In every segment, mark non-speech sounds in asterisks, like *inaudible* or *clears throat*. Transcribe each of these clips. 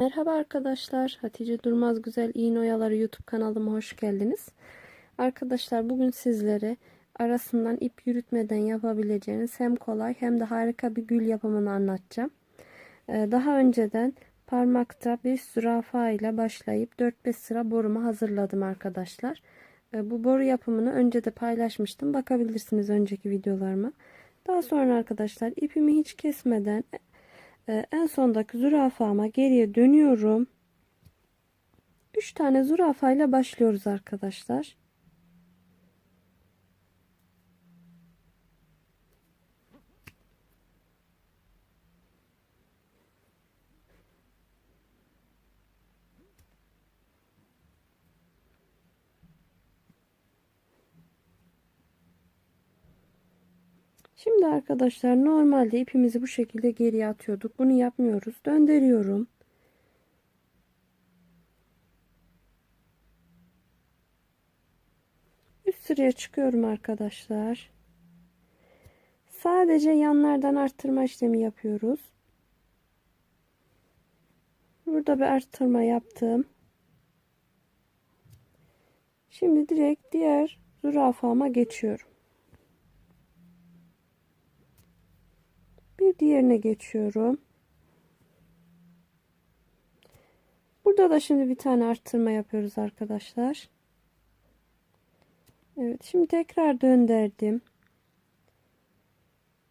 Merhaba arkadaşlar. Hatice Durmaz Güzel İğne Oyaları YouTube kanalıma hoş geldiniz. Arkadaşlar bugün sizlere arasından ip yürütmeden yapabileceğiniz hem kolay hem de harika bir gül yapımını anlatacağım. Ee, Daha önceden parmakta bir zürafa ile başlayıp 4-5 sıra borumu hazırladım arkadaşlar. Ee, Bu boru yapımını önce de paylaşmıştım. Bakabilirsiniz önceki videolarıma. Daha sonra arkadaşlar ipimi hiç kesmeden en sondaki zürafama geriye dönüyorum. 3 tane zürafa ile başlıyoruz arkadaşlar. Şimdi arkadaşlar normalde ipimizi bu şekilde geriye atıyorduk. Bunu yapmıyoruz. Döndürüyorum. Üst sıraya çıkıyorum arkadaşlar. Sadece yanlardan arttırma işlemi yapıyoruz. Burada bir arttırma yaptım. Şimdi direkt diğer zürafama geçiyorum. Bir diğerine geçiyorum. Burada da şimdi bir tane arttırma yapıyoruz arkadaşlar. Evet şimdi tekrar döndürdüm.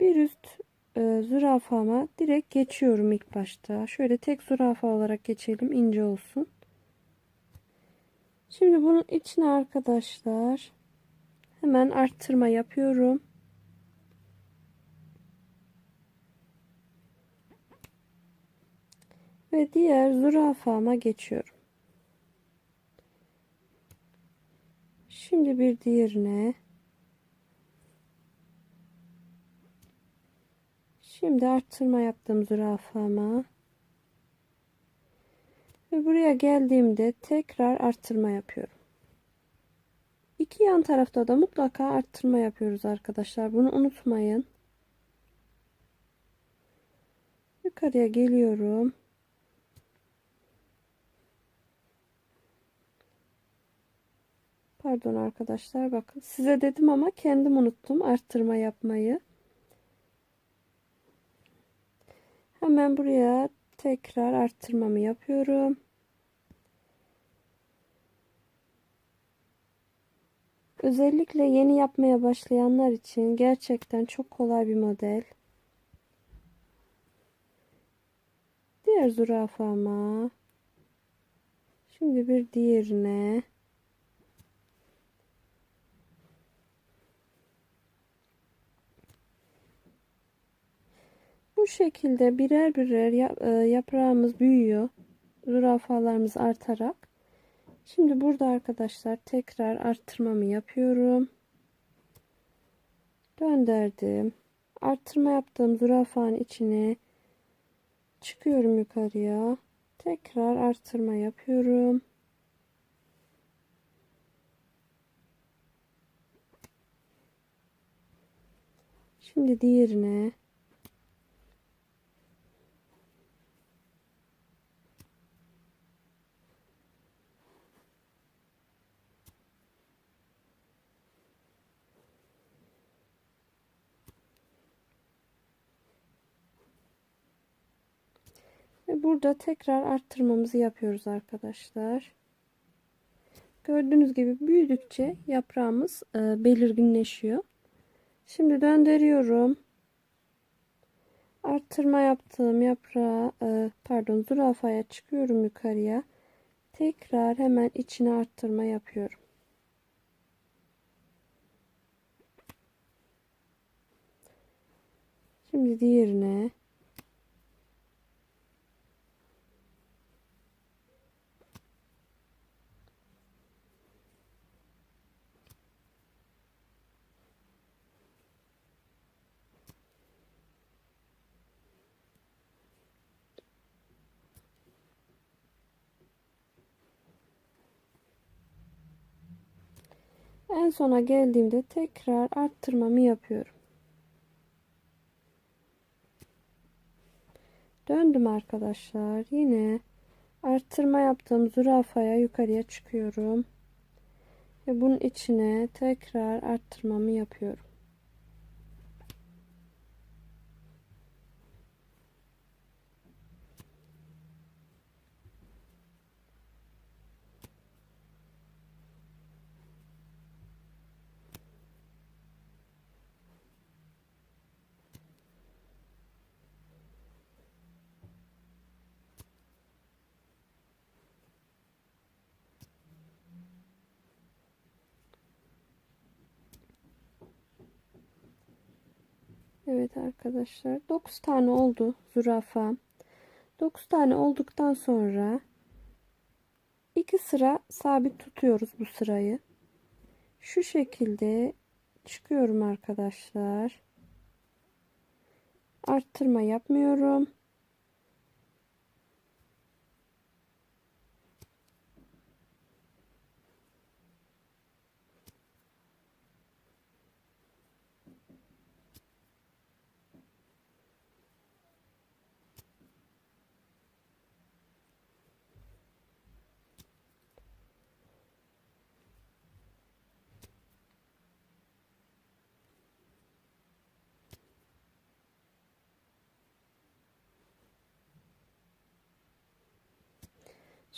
Bir üst e, zürafama direkt geçiyorum ilk başta. Şöyle tek zürafa olarak geçelim ince olsun. Şimdi bunun içine arkadaşlar hemen arttırma yapıyorum. Ve diğer zürafama geçiyorum. Şimdi bir diğerine. Şimdi arttırma yaptım zürafama. Ve buraya geldiğimde tekrar arttırma yapıyorum. İki yan tarafta da mutlaka arttırma yapıyoruz arkadaşlar. Bunu unutmayın. Yukarıya geliyorum. Pardon arkadaşlar bakın size dedim ama kendim unuttum arttırma yapmayı. Hemen buraya tekrar arttırmamı yapıyorum. Özellikle yeni yapmaya başlayanlar için gerçekten çok kolay bir model. Diğer zürafama. Şimdi bir diğerine. Bu şekilde birer birer e, yaprağımız büyüyor. Zürafalarımız artarak. Şimdi burada arkadaşlar tekrar arttırmamı yapıyorum. Döndürdüm. Arttırma yaptığım zürafanın içine çıkıyorum yukarıya. Tekrar arttırma yapıyorum. Şimdi diğerine Ve burada tekrar arttırmamızı yapıyoruz arkadaşlar. Gördüğünüz gibi büyüdükçe yaprağımız e, belirginleşiyor. Şimdi döndürüyorum. Arttırma yaptığım yaprağı e, pardon zürafaya çıkıyorum yukarıya. Tekrar hemen içine arttırma yapıyorum. Şimdi diğerine En sona geldiğimde tekrar arttırmamı yapıyorum. Döndüm arkadaşlar. Yine Artırma yaptığım zürafaya yukarıya çıkıyorum. Ve bunun içine tekrar arttırmamı yapıyorum. Evet arkadaşlar 9 tane oldu zürafa. 9 tane olduktan sonra 2 sıra sabit tutuyoruz bu sırayı. Şu şekilde çıkıyorum arkadaşlar. Arttırma yapmıyorum.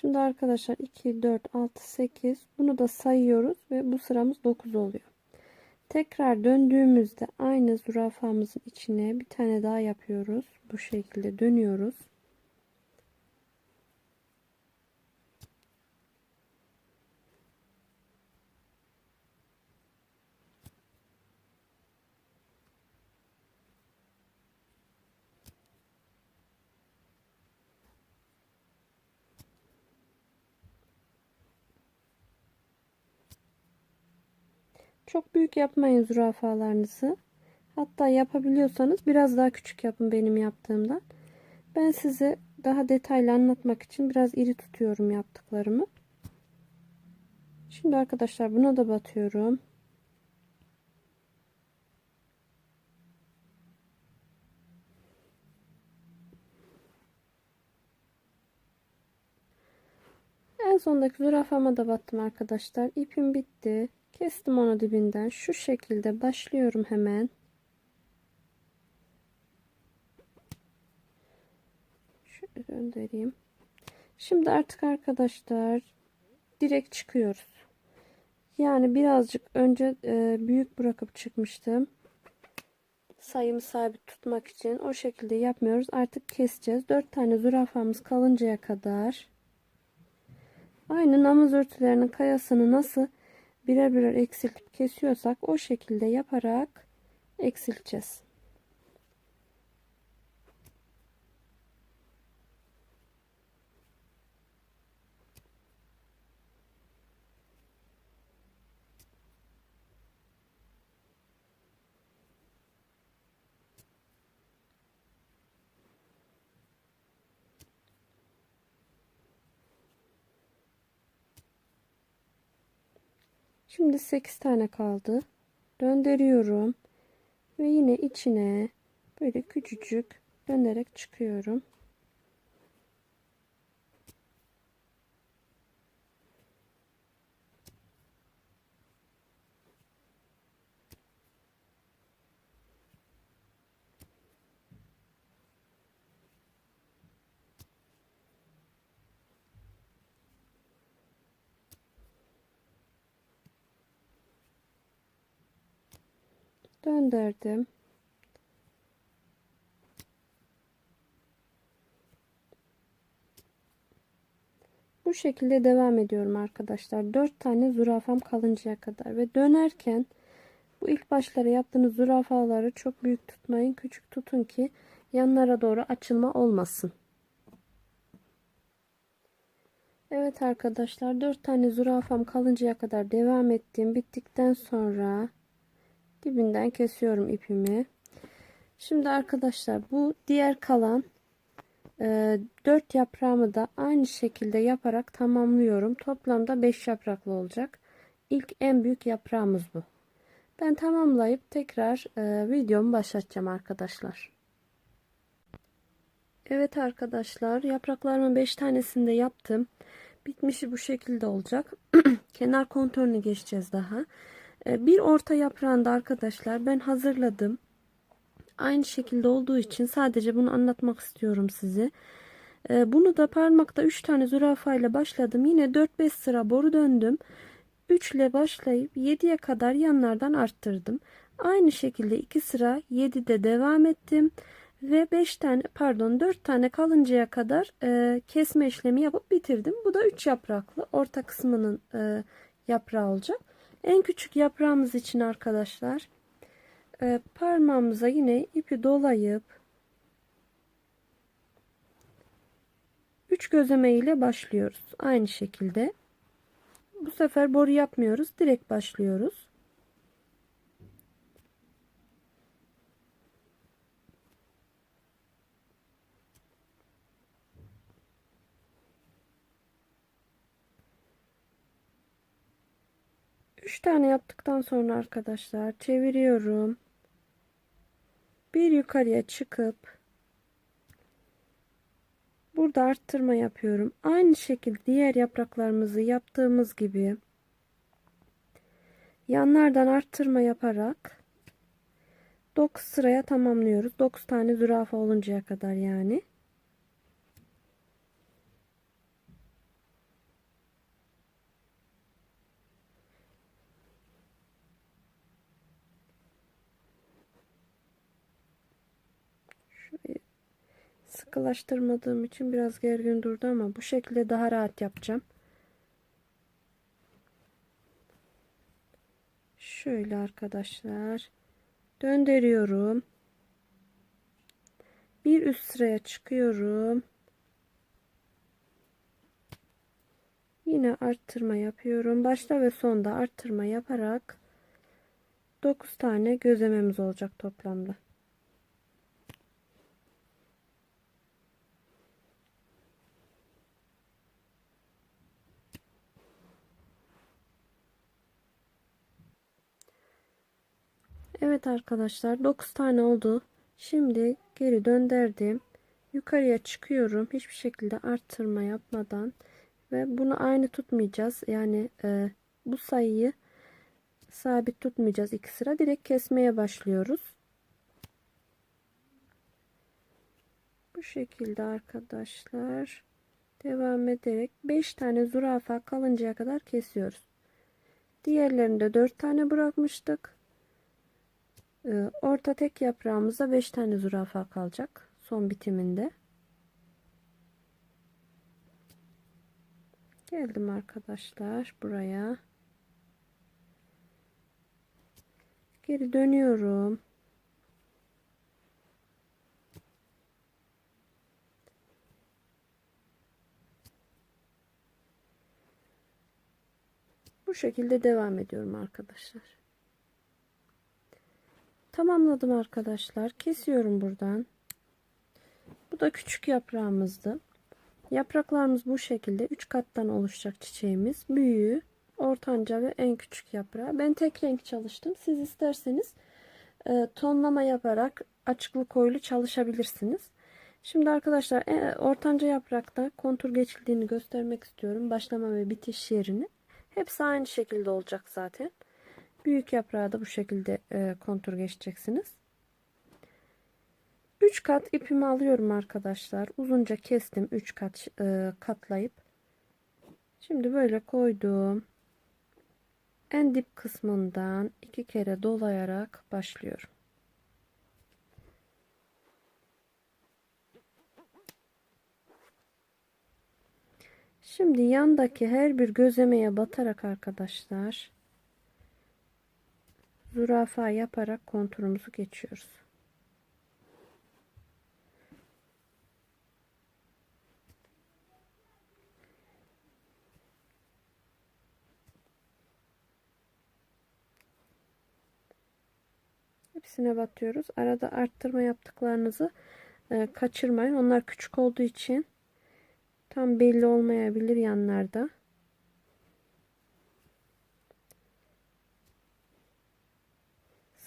Şimdi arkadaşlar 2, 4, 6, 8 bunu da sayıyoruz ve bu sıramız 9 oluyor. Tekrar döndüğümüzde aynı zürafamızın içine bir tane daha yapıyoruz. Bu şekilde dönüyoruz. Çok büyük yapmayın zürafalarınızı. Hatta yapabiliyorsanız biraz daha küçük yapın benim yaptığımdan. Ben size daha detaylı anlatmak için biraz iri tutuyorum yaptıklarımı. Şimdi arkadaşlar buna da batıyorum. En sondaki zürafama da battım arkadaşlar. İpim bitti. Kestim onu dibinden. Şu şekilde başlıyorum hemen. Şöyle göndereyim. Şimdi artık arkadaşlar direkt çıkıyoruz. Yani birazcık önce e, büyük bırakıp çıkmıştım. Sayımı sabit tutmak için o şekilde yapmıyoruz. Artık keseceğiz. 4 tane zürafamız kalıncaya kadar. Aynı namaz örtülerinin kayasını nasıl birer birer eksiltip kesiyorsak o şekilde yaparak eksilteceğiz. Şimdi 8 tane kaldı. Döndürüyorum. Ve yine içine böyle küçücük dönerek çıkıyorum. Döndürdüm. Bu şekilde devam ediyorum arkadaşlar. 4 tane zürafam kalıncaya kadar ve dönerken bu ilk başlara yaptığınız zürafaları çok büyük tutmayın. Küçük tutun ki yanlara doğru açılma olmasın. Evet arkadaşlar 4 tane zürafam kalıncaya kadar devam ettim. Bittikten sonra dibinden kesiyorum ipimi. Şimdi arkadaşlar bu diğer kalan e, 4 yaprağımı da aynı şekilde yaparak tamamlıyorum. Toplamda 5 yapraklı olacak. İlk en büyük yaprağımız bu. Ben tamamlayıp tekrar e, videomu başlatacağım arkadaşlar. Evet arkadaşlar yapraklarımın 5 tanesini de yaptım. Bitmişi bu şekilde olacak. *clears throat* Kenar kontörünü geçeceğiz daha. Ee, Bir orta yaprağında arkadaşlar ben hazırladım. Aynı şekilde olduğu için sadece bunu anlatmak istiyorum size. Ee, Bunu da parmakta 3 tane zürafa ile başladım. Yine 4-5 sıra boru döndüm. 3 ile başlayıp 7'ye kadar yanlardan arttırdım. Aynı şekilde 2 sıra 7'de devam ettim. Ve 5 tane pardon 4 tane kalıncaya kadar e, kesme işlemi yapıp bitirdim. Bu da 3 yapraklı orta kısmının e, yaprağı olacak. En küçük yaprağımız için arkadaşlar e, parmağımıza yine ipi dolayıp 3 gözleme ile başlıyoruz. Aynı şekilde. Bu sefer boru yapmıyoruz. Direkt başlıyoruz. Üç tane yaptıktan sonra arkadaşlar çeviriyorum. Bir yukarıya çıkıp burada arttırma yapıyorum. Aynı şekilde diğer yapraklarımızı yaptığımız gibi yanlardan arttırma yaparak 9 sıraya tamamlıyoruz. 9 tane zürafa oluncaya kadar yani. Sıkılaştırmadığım için biraz gergin durdu ama bu şekilde daha rahat yapacağım. Şöyle arkadaşlar döndürüyorum. Bir üst sıraya çıkıyorum. Yine arttırma yapıyorum. Başta ve sonda arttırma yaparak 9 tane gözlememiz olacak toplamda. Evet arkadaşlar 9 tane oldu. Şimdi geri döndürdüm. Yukarıya çıkıyorum. Hiçbir şekilde arttırma yapmadan ve bunu aynı tutmayacağız. Yani e, bu sayıyı sabit tutmayacağız. iki sıra direkt kesmeye başlıyoruz. Bu şekilde arkadaşlar devam ederek 5 tane zürafa kalıncaya kadar kesiyoruz. Diğerlerinde 4 tane bırakmıştık. Ee, orta tek yaprağımızda 5 tane zürafa kalacak son bitiminde. Geldim arkadaşlar buraya. Geri dönüyorum. Bu şekilde devam ediyorum arkadaşlar. Tamamladım arkadaşlar. Kesiyorum buradan. Bu da küçük yaprağımızdı. Yapraklarımız bu şekilde 3 kattan oluşacak çiçeğimiz. Büyüğü, ortanca ve en küçük yaprağı. Ben tek renk çalıştım. Siz isterseniz e, tonlama yaparak açıklı koyulu çalışabilirsiniz. Şimdi arkadaşlar e, ortanca yaprakta kontur geçildiğini göstermek istiyorum. Başlama ve bitiş yerini. Hepsi aynı şekilde olacak zaten. Büyük yaprağı da bu şekilde e, kontur geçeceksiniz. 3 kat ipimi alıyorum arkadaşlar. Uzunca kestim 3 kat e, katlayıp. Şimdi böyle koydum. En dip kısmından iki kere dolayarak başlıyorum. Şimdi yandaki her bir gözlemeye batarak arkadaşlar zürafa yaparak konturumuzu geçiyoruz. Hepsine batıyoruz. Arada arttırma yaptıklarınızı e, kaçırmayın. Onlar küçük olduğu için tam belli olmayabilir yanlarda.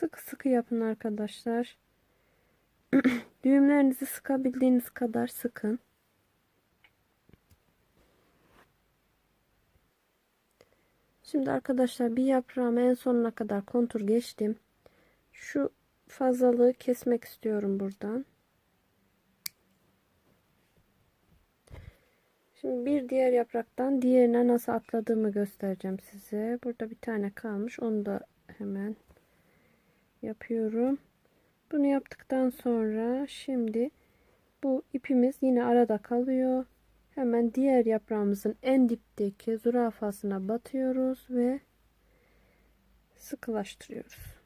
Sıkı sıkı yapın arkadaşlar. *clears throat* Düğümlerinizi sıkabildiğiniz kadar sıkın. Şimdi arkadaşlar bir yaprağımı en sonuna kadar kontur geçtim. Şu fazlalığı kesmek istiyorum buradan. Şimdi bir diğer yapraktan diğerine nasıl atladığımı göstereceğim size. Burada bir tane kalmış. Onu da hemen yapıyorum. Bunu yaptıktan sonra şimdi bu ipimiz yine arada kalıyor. Hemen diğer yaprağımızın en dipteki zürafasına batıyoruz ve sıkılaştırıyoruz.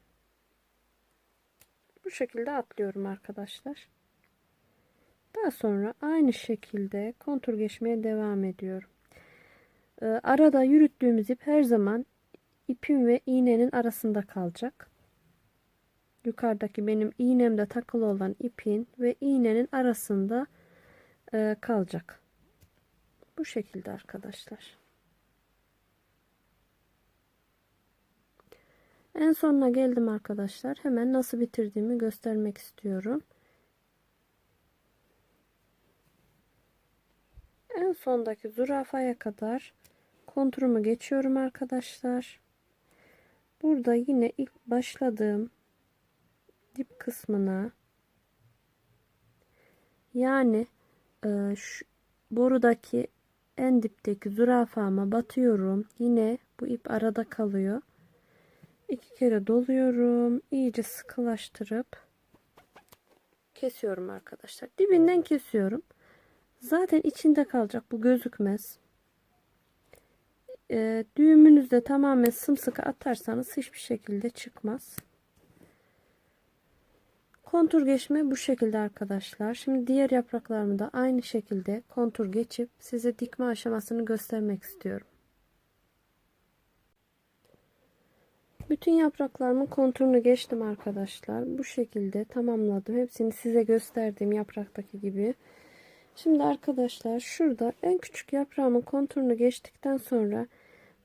Bu şekilde atlıyorum arkadaşlar. Daha sonra aynı şekilde kontur geçmeye devam ediyorum. Ee, arada yürüttüğümüz ip her zaman ipin ve iğnenin arasında kalacak. Yukarıdaki benim iğnemde takılı olan ipin ve iğnenin arasında e, kalacak. Bu şekilde arkadaşlar. En sonuna geldim arkadaşlar. Hemen nasıl bitirdiğimi göstermek istiyorum. En sondaki zürafaya kadar konturumu geçiyorum arkadaşlar. Burada yine ilk başladığım dip kısmına yani e, şu borudaki en dipteki zürafama batıyorum. Yine bu ip arada kalıyor. İki kere doluyorum. iyice sıkılaştırıp kesiyorum arkadaşlar. Dibinden kesiyorum. Zaten içinde kalacak. Bu gözükmez. E, düğümünüzde tamamen sımsıkı atarsanız hiçbir şekilde çıkmaz. Kontur geçme bu şekilde arkadaşlar. Şimdi diğer yapraklarımı da aynı şekilde kontur geçip size dikme aşamasını göstermek istiyorum. Bütün yapraklarımın konturunu geçtim arkadaşlar. Bu şekilde tamamladım. Hepsini size gösterdiğim yapraktaki gibi. Şimdi arkadaşlar şurada en küçük yaprağımın konturunu geçtikten sonra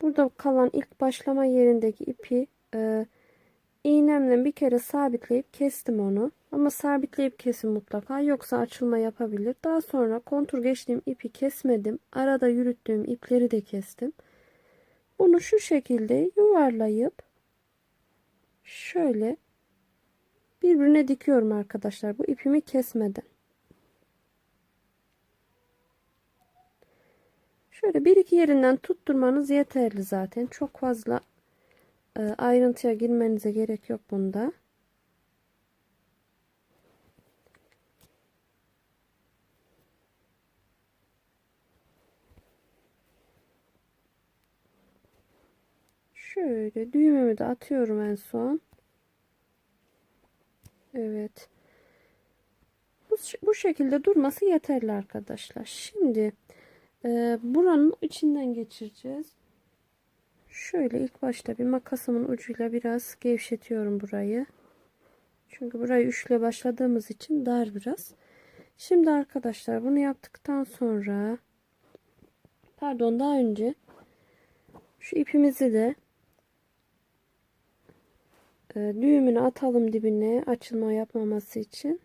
burada kalan ilk başlama yerindeki ipi e, iğnemle bir kere sabitleyip kestim onu. Ama sabitleyip kesin mutlaka yoksa açılma yapabilir. Daha sonra kontur geçtiğim ipi kesmedim. Arada yürüttüğüm ipleri de kestim. Bunu şu şekilde yuvarlayıp şöyle birbirine dikiyorum arkadaşlar. Bu ipimi kesmeden. Şöyle bir iki yerinden tutturmanız yeterli zaten. Çok fazla ayrıntıya girmenize gerek yok bunda. Şöyle düğümümü de atıyorum en son. Evet. Bu, bu şekilde durması yeterli arkadaşlar. Şimdi e, buranın içinden geçireceğiz. Şöyle ilk başta bir makasımın ucuyla biraz gevşetiyorum burayı. Çünkü burayı üçle başladığımız için dar biraz. Şimdi arkadaşlar bunu yaptıktan sonra pardon daha önce şu ipimizi de e, düğümünü atalım dibine açılma yapmaması için.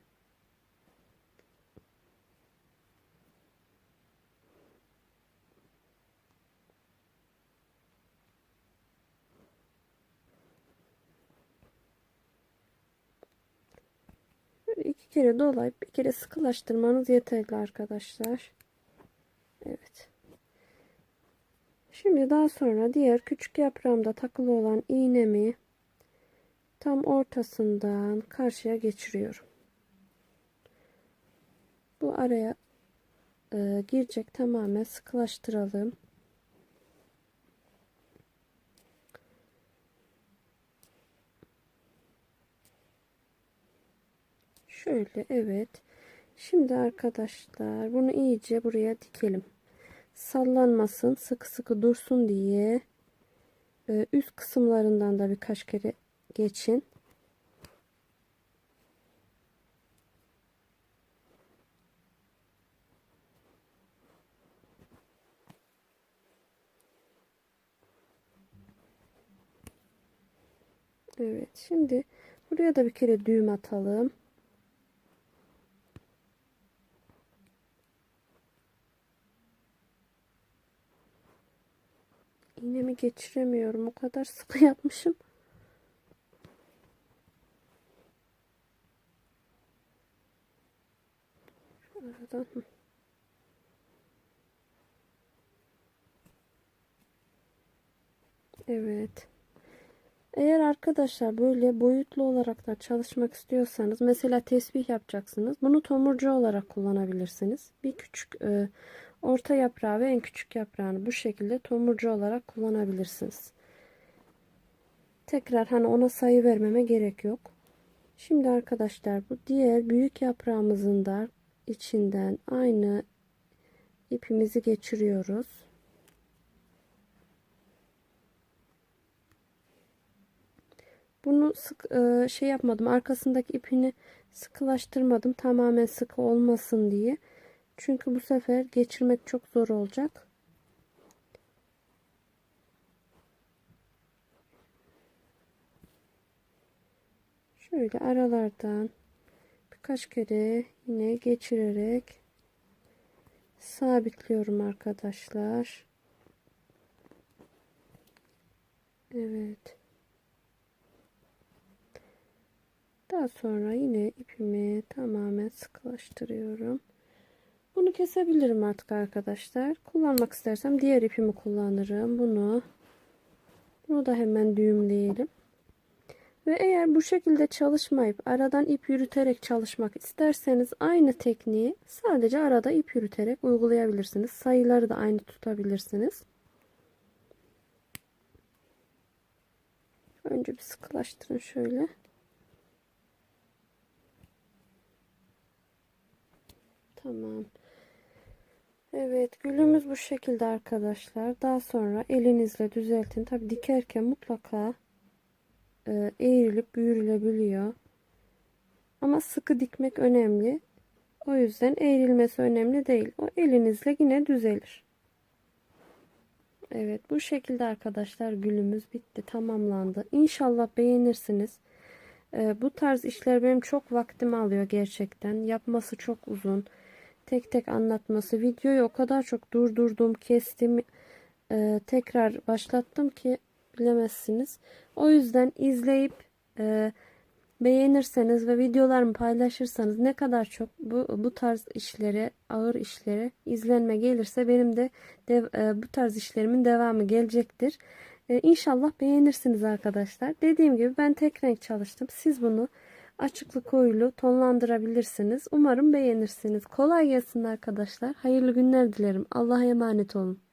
Böyle iki kere dolayıp bir kere sıkılaştırmanız yeterli arkadaşlar. Evet. Şimdi daha sonra diğer küçük yaprağımda takılı olan iğnemi tam ortasından karşıya geçiriyorum. Bu araya e, girecek tamamen sıkılaştıralım. Şöyle evet. Şimdi arkadaşlar bunu iyice buraya dikelim. Sallanmasın sıkı sıkı dursun diye e, üst kısımlarından da birkaç kere geçin. Evet şimdi buraya da bir kere düğüm atalım. İğnemi geçiremiyorum. O kadar sıkı *laughs* yapmışım. Şu aradan. hı. Evet. Eğer arkadaşlar böyle boyutlu olarak da çalışmak istiyorsanız mesela tesbih yapacaksınız. Bunu tomurcu olarak kullanabilirsiniz. Bir küçük e, orta yaprağı ve en küçük yaprağını bu şekilde tomurcu olarak kullanabilirsiniz. Tekrar hani ona sayı vermeme gerek yok. Şimdi arkadaşlar bu diğer büyük yaprağımızın da içinden aynı ipimizi geçiriyoruz. Bunu sık e, şey yapmadım. Arkasındaki ipini sıkılaştırmadım. Tamamen sıkı olmasın diye. Çünkü bu sefer geçirmek çok zor olacak. Şöyle aralardan birkaç kere yine geçirerek sabitliyorum arkadaşlar. Evet. Daha sonra yine ipimi tamamen sıkılaştırıyorum. Bunu kesebilirim artık arkadaşlar. Kullanmak istersem diğer ipimi kullanırım. Bunu bunu da hemen düğümleyelim. Ve eğer bu şekilde çalışmayıp aradan ip yürüterek çalışmak isterseniz aynı tekniği sadece arada ip yürüterek uygulayabilirsiniz. Sayıları da aynı tutabilirsiniz. Önce bir sıkılaştırın şöyle. Tamam. Evet gülümüz bu şekilde arkadaşlar. Daha sonra elinizle düzeltin. Tabi dikerken mutlaka e, eğrilip büyürülebiliyor. Ama sıkı dikmek önemli. O yüzden eğrilmesi önemli değil. O elinizle yine düzelir. Evet bu şekilde arkadaşlar gülümüz bitti tamamlandı. İnşallah beğenirsiniz. E, bu tarz işler benim çok vaktimi alıyor gerçekten. Yapması çok uzun tek tek anlatması. Videoyu o kadar çok durdurdum, kestim, e, tekrar başlattım ki bilemezsiniz. O yüzden izleyip e, beğenirseniz ve videolarımı paylaşırsanız ne kadar çok bu, bu tarz işlere, ağır işlere izlenme gelirse benim de dev, e, bu tarz işlerimin devamı gelecektir. E, inşallah beğenirsiniz arkadaşlar. Dediğim gibi ben tek renk çalıştım. Siz bunu açıklı koyulu tonlandırabilirsiniz. Umarım beğenirsiniz. Kolay gelsin arkadaşlar. Hayırlı günler dilerim. Allah'a emanet olun.